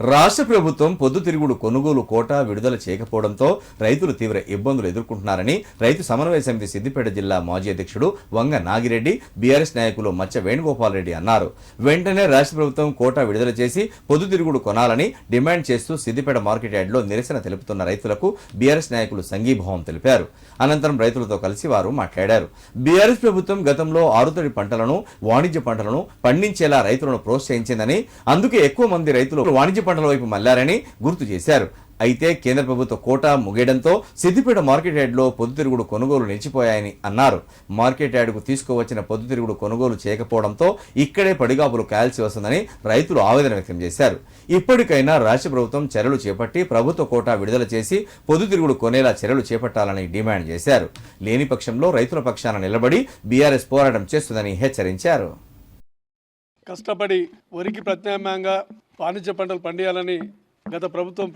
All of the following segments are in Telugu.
రాష్ట్ర ప్రభుత్వం పొద్దుతిరుగుడు కొనుగోలు కోటా విడుదల చేయకపోవడంతో రైతులు తీవ్ర ఇబ్బందులు ఎదుర్కొంటున్నారని రైతు సమన్వయ సమితి సిద్దిపేట జిల్లా మాజీ అధ్యక్షుడు వంగ నాగిరెడ్డి బీఆర్ఎస్ నాయకులు మచ్చ వేణుగోపాల్ రెడ్డి అన్నారు. వెంటనే రాష్ట్ర ప్రభుత్వం కోటా విడుదల చేసి పొద్దుతిరుగుడు కొనాలని డిమాండ్ చేస్తూ సిద్దిపేట మార్కెట్ యార్డ్లో నిరసన తెలుపుతున్న రైతులకు బీఆర్ఎస్ నాయకులు సంఘీభావం తెలిపారు. అనంతరం రైతులతో కలిసి వారు మాట్లాడారు. బీఆర్ఎస్ ప్రభుత్వం గతంలో ఆరుతడి పంటలను వాణిజ్య పంటలను పండించేలా రైతులను ప్రోత్సహించిందని అందుకే ఎక్కువ మంది రైతులు వాణిజ్య పంటల వైపు మళ్ళారని గుర్తు చేశారు. అయితే కేంద్ర ప్రభుత్వ కోటా ముగియడంతో సిద్దిపేట మార్కెట్ యార్డ్లో పొద్దుతిరుగుడు కొనుగోలు నిలిచిపోయాయని అన్నారు. మార్కెట్ యార్డుకు తీసుకువచ్చిన పొద్దుతిరుగుడు కొనుగోలు చేయకపోవడంతో ఇక్కడే పడిగాపులు కాయాల్సి వస్తుందని రైతులు ఆవేదన వ్యక్తం చేశారు. ఇప్పటికైనా రాష్ట్ర ప్రభుత్వం చర్యలు చేపట్టి ప్రభుత్వ కోటా విడుదల చేసి పొద్దుతిరుగుడు కొనేలా చర్యలు చేపట్టాలని డిమాండ్ చేశారు. లేని పక్షంలో రైతుల పక్షాన నిలబడి బీఆర్ఎస్ పోరాటం చేస్తుందని హెచ్చరించారు. కష్టపడి వరికి ప్రత్యామ్నాయంగా వాణిజ్య పంటలు పండియాలని గత ప్రభుత్వం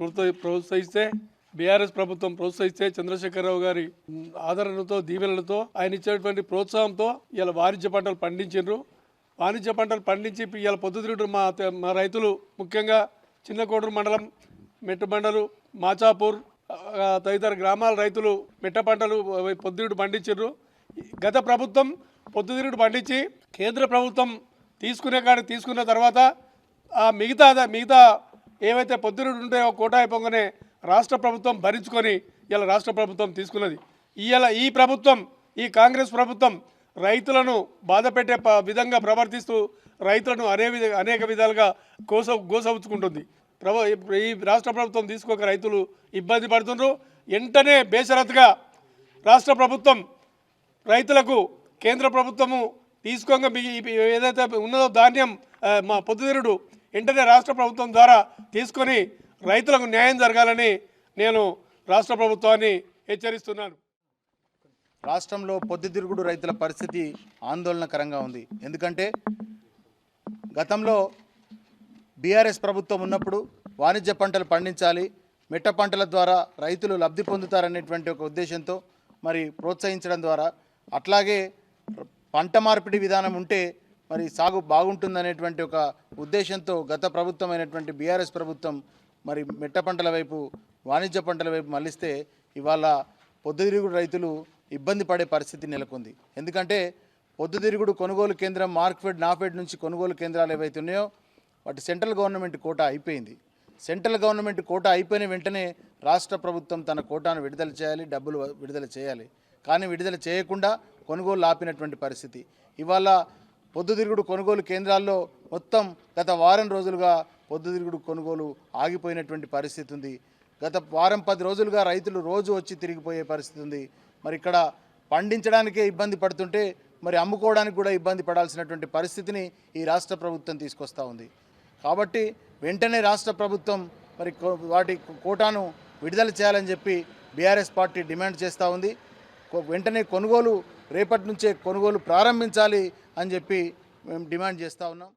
ప్రోత్సహిస్తే బీఆర్ఎస్ ప్రభుత్వం ప్రోత్సహిస్తే చంద్రశేఖరరావు గారి ఆదరణతో దీవెనలతో ఆయన ఇచ్చేటువంటి ప్రోత్సాహంతో ఇలా వాణిజ్య పంటలు పండించిండ్రు. వాణిజ్య పంటలు పండించి ఇలా పొద్దుతిరుగుడు మా మా రైతులు ముఖ్యంగా చిన్నకోడూరు మండలం మెట్టబండలు మాచాపూర్ తదితర గ్రామాల రైతులు మెట్ట పంటలు పొద్దుతిరుగుడు పండించారు గత ప్రభుత్వం పొద్దుతిరుగుడు పండించి కేంద్ర ప్రభుత్వం తీసుకునే కాడికి తీసుకున్న తర్వాత మిగతా మిగతా ఏవైతే పొద్దురుడు ఉంటాయో కోటా అయిపోగానే రాష్ట్ర ప్రభుత్వం భరించుకొని ఇలా రాష్ట్ర ప్రభుత్వం తీసుకున్నది. ఇవాళ ఈ ప్రభుత్వం ఈ కాంగ్రెస్ ప్రభుత్వం రైతులను బాధ పెట్టే ప- విధంగా ప్రవర్తిస్తూ రైతులను అనే విధ అనేక విధాలుగా కోస గోసవుచుకుంటుంది. ప్రభు ఈ రాష్ట్ర ప్రభుత్వం తీసుకోక రైతులు ఇబ్బంది పడుతుండ్రు. వెంటనే బేషరత్గా రాష్ట్ర ప్రభుత్వం రైతులకు కేంద్ర ప్రభుత్వము తీసుకోగా ఏదైతే ఉన్నదో ధాన్యం మా పొద్దుతిరుడు వెంటనే రాష్ట్ర ప్రభుత్వం ద్వారా తీసుకొని రైతులకు న్యాయం జరగాలని నేను రాష్ట్ర ప్రభుత్వాన్ని హెచ్చరిస్తున్నాను. రాష్ట్రంలో పొద్దుతిరుగుడు రైతుల పరిస్థితి ఆందోళనకరంగా ఉంది. ఎందుకంటే గతంలో బీఆర్ఎస్ ప్రభుత్వం ఉన్నప్పుడు వాణిజ్య పంటలు పండించాలి మిట్ట పంటల ద్వారా రైతులు లబ్ధి పొందుతారనేటువంటి ఒక ఉద్దేశంతో మరి ప్రోత్సహించడం ద్వారా అట్లాగే పంట మార్పిడి విధానం ఉంటే మరి సాగు బాగుంటుందనేటువంటి ఒక ఉద్దేశంతో గత ప్రభుత్వమైనటువంటి బీఆర్ఎస్ ప్రభుత్వం మరి మిట్ట పంటల వైపు వాణిజ్య పంటల వైపు మళ్ళిస్తే ఇవాళ పొద్దుతిరుగుడు రైతులు ఇబ్బంది పడే పరిస్థితి నెలకొంది. ఎందుకంటే పొద్దుతిరుగుడు కొనుగోలు కేంద్రం మార్క్ఫెడ్ నాఫెడ్ నుంచి కొనుగోలు కేంద్రాలు ఏవైతే ఉన్నాయో వాటి సెంట్రల్ గవర్నమెంట్ కోటా అయిపోయింది. సెంట్రల్ గవర్నమెంట్ కోటా అయిపోయిన వెంటనే రాష్ట్ర ప్రభుత్వం తన కోటాను విడుదల చేయాలి డబ్బులు విడుదల చేయాలి. కానీ విడుదల చేయకుండా కొనుగోలు ఆపినటువంటి పరిస్థితి. ఇవాళ పొద్దుతిరుగుడు కొనుగోలు కేంద్రాల్లో మొత్తం గత వారం రోజులుగా పొద్దుతిరుగుడు కొనుగోలు ఆగిపోయినటువంటి పరిస్థితి ఉంది. గత వారం పది రోజులుగా రైతులు రోజు వచ్చి తిరిగిపోయే పరిస్థితి ఉంది. మరి ఇక్కడ పండించడానికే ఇబ్బంది పడుతుంటే మరి అమ్ముకోవడానికి కూడా ఇబ్బంది పడాల్సినటువంటి పరిస్థితిని ఈ రాష్ట్ర ప్రభుత్వం తీసుకొస్తూ ఉంది. కాబట్టి వెంటనే రాష్ట్ర ప్రభుత్వం మరి వాటి కోటాను విడుదల చేయాలని చెప్పి బీఆర్ఎస్ పార్టీ డిమాండ్ చేస్తూ ఉంది. కొ- వెంటనే కొనుగోలు రేపటి నుంచే కొనుగోలు ప్రారంభించాలి అని చెప్పి మేము డిమాండ్ చేస్తూ ఉన్నాం.